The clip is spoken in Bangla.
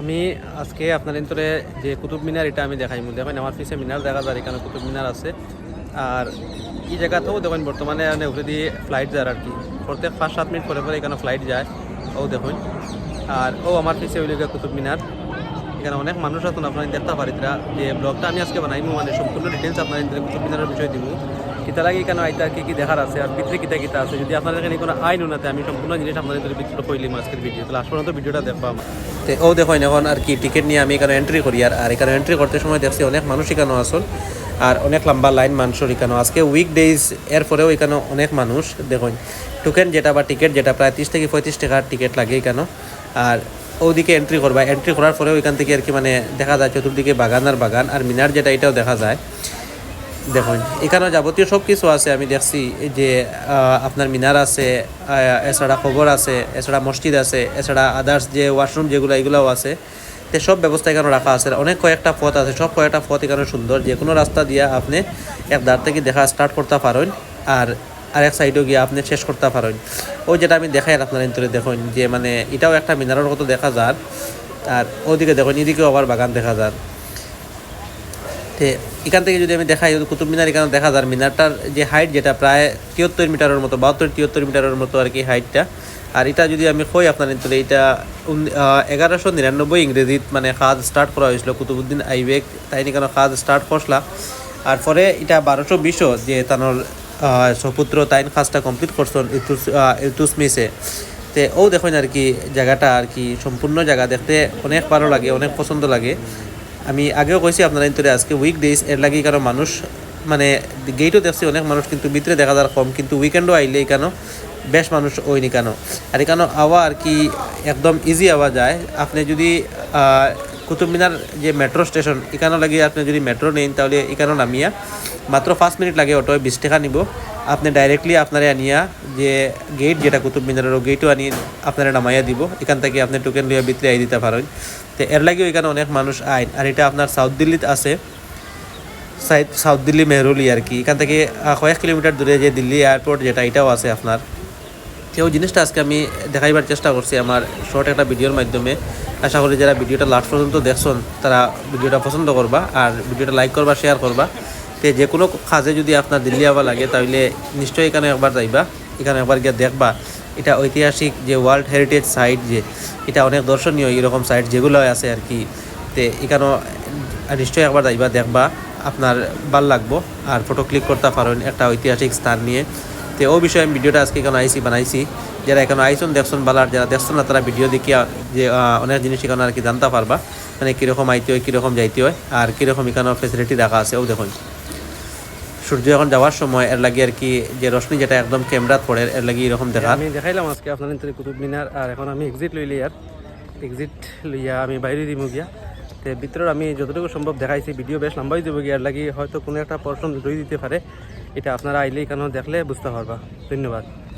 আমি আজকে আপনার ইন্তরে যে কুতুব মিনার এটা আমি দেখাইমু। দেখেন, আমার পিছিয়ে মিনার দেখা যায়, এখানে কুতুব মিনার আছে। আর এই জায়গাতেও দেখেন, বর্তমানে মানে উপরে দিয়ে ফ্লাইট যায় আর কি। প্রত্যেক পাঁচ, সাত মিনিট পরে পরে এখানে ফ্লাইট যায়। ও দেখুন। আর ও আমার পিছিয়ে গিয়া কুতুব মিনার। এখানে অনেক মানুষ আছেন, আপনার দেখতে পারিতরা যে ব্লগটা আমি আজকে বানাইমু মানে সম্পূর্ণ ডিটেলস আপনার কুতুব মিনারের বিষয় দিব কিতা লাগে এখানে আইতা? কি কি দেখার আছে? আর ভিতরে কিতা কিতা আছে? যদি আপনাদের এখানে কোনো আইন উনাতে আমি সম্পূর্ণ জিনিস আপনাদের ভিতরে কইলিম আজকের ভিডিও তাহলে আসলে তো ভিডিওটা দেখবা তে, ও দেখো, এখন আর কি টিকিট নিয়ে আমি এখানে এন্ট্রি করি। আর এখানে এন্ট্রি করতে সময় দেখছি অনেক মানুষ এখানে আসল আর অনেক লম্বা লাইন মানুষের এখানে আজকে উইক ডেজ এর পরেও এখানে অনেক মানুষ, দেখুন। টোকেন যেটা বা টিকিট যেটা, প্রায় তিরিশ থেকে পঁয়ত্রিশ টাকার টিকিট লাগে এখানে আর ওদিকে এন্ট্রি করবা। এন্ট্রি করার পরেও এখান থেকে আর কি মানে দেখা যায়, চতুর্দিকে বাগান আর বাগান। আর মিনার যেটা, এটাও দেখা যায়। দেখুন এখানে যাবতীয় সব কিছু আছে, আমি দেখছি যে আপনার মিনার আছে এছাড়া খবর আছে, এছাড়া মসজিদ আছে, এছাড়া আদার্স যে ওয়াশরুম যেগুলো, এগুলোও আছে। তো সব ব্যবস্থা এখানে রাখা আছে। অনেক কয়েকটা পথ আছে, সব কয়েকটা পথ এখানে সুন্দর। যে কোনো রাস্তা দিয়ে আপনি এক দাঁড় থেকে দেখা স্টার্ট করতে পারেন, আর আর এক সাইডেও গিয়ে আপনি শেষ করতে পারেন। ওই যেটা আমি দেখাই আপনার ইন্তরে দেখুন, যে মানে এটাও একটা মিনারের মতো দেখা যায় আর ওদিকে দেখুন, এদিকেও আবার বাগান দেখা যায় তে এখান থেকে যদি আমি দেখাই কুতুব মিনার এখানে দেখা যায়, মিনারটার যে হাইট যেটা প্রায় তিয়াত্তর মিটারের মতো, বাহাত্তর, তিয়াত্তর মিটারের মতো আর কি হাইটটা আর এটা যদি আমি কই আপনার তাহলে এটা এগারোশো নিরানব্বই ইংরেজিত মানে কাজ স্টার্ট করা হয়েছিল কুতুবুদ্দিন আইবেক। তাই কেন কাজ স্টার্ট করলা আর পরে এটা বারোশো বিশও যে তানোর সপুত্র তাইন কাজটা কমপ্লিট করছেন ইতুস ইতুসমিসে। তে ও দেখুন আর কি জায়গাটা আর কি সম্পূর্ণ জায়গা দেখতে অনেক ভালো লাগে, অনেক পছন্দ লাগে। আমি আগেও কইছি আপনারা ইন্তরে আজকে উইক ডেজ এর লাগি কারণ মানুষ মানে গেটও দেখছি অনেক মানুষ কিন্তু ভিতরে দেখা যার কম, কিন্তু উইকেন্ডও আইলে কেন বেশ মানুষ ওইনি কেন? আর এখানে আওয়া আর কি একদম ইজি আওয়া যায়। আপনি যদি কুতুব মিনার যে মেট্রো স্টেশন এখানে লাগে আপনি যদি মেট্রো নেন, তাহলে এখানে নামিয়া, মাত্র পাঁচ মিনিট লাগে অটোয় বিশ টাকা নিব। আপনি ডাইরেক্টলি আপনারা আনিয়া যে গেট যেটা কুতুব মিনারের গেটও আনি, আপনারা নামাইয়া দিব। এখান থেকে আপনি টোকেন লিয়ে ভিতরে আই দিতে পারেন। তো এর লাগেও এখানে অনেক মানুষ আইন। আর এটা আপনার সাউথ দিল্লিতে আছে। সাউথ দিল্লি মেহরুলি আর কি। এখান থেকে কয়েক কিলোমিটার দূরে যে দিল্লি এয়ারপোর্ট যেটা, এটাও আছে আপনার। ওই জিনিসটা আজকে আমি দেখাইবার চেষ্টা করছি আমার শর্ট একটা ভিডিওর মাধ্যমে। আশা করি যারা ভিডিওটা লাস্ট পর্যন্ত দেখছেন, তারা ভিডিওটা পছন্দ করবা আর ভিডিওটা লাইক করবা শেয়ার করবা। তো যে কোনো কাজে যদি আপনার দিল্লি আবার লাগে, তাহলে নিশ্চয়ই এখানে একবার যাইবা, এখানে একবার গিয়ে দেখবা। এটা ঐতিহাসিক যে ওয়ার্ল্ড হেরিটেজ সাইট যে, এটা অনেক দর্শনীয় এরকম সাইট যেগুলো আছে আর কি। তে এখানেও নিশ্চয়ই একবার যাইবা, দেখবা, আপনার ভালো লাগবো। আর ফটো ক্লিক করতে পারেন একটা ঐতিহাসিক স্থান নিয়ে। তো ও বিষয়ে আমি ভিডিওটা আজকে এখানে আইসি, বানাইছি। যারা এখানে আইসন দেখছেন বালার যারা দেখছেন না, তারা ভিডিও দেখিয়া যে অনেক জিনিস এখানে আর কি জানতে পারবা। মানে কীরকম আইতে হয়, কীরকম যাইতে হয়, আর কীরকম এখানে ফেসিলিটি রাখা আছে, ও দেখুন। সূর্য এখন যাওয়ার সময়, এর লাগে আর কি যে রশ্মি যেটা একদম ক্যামেরাত পড়ে, এর লাগে এরকম দেখা। আমি দেখাইলাম আজকে আপনার কুতুব মিনার, আর এখন আমি এক্সিট লইলি আর। এক্সিট লইয়া আমি বাইরে দিব গিয়া। তে ভিতরের আমি যতটুকু সম্ভব দেখাইছি, ভিডিও বেশ লম্বাই দেবো গিয়া, এর লাগি হয়তো কোনো একটা পর্সন রয়ে দিতে পারে। এটা আপনারা আইলে এখানেও দেখলে বুঝতে পারবা। ধন্যবাদ।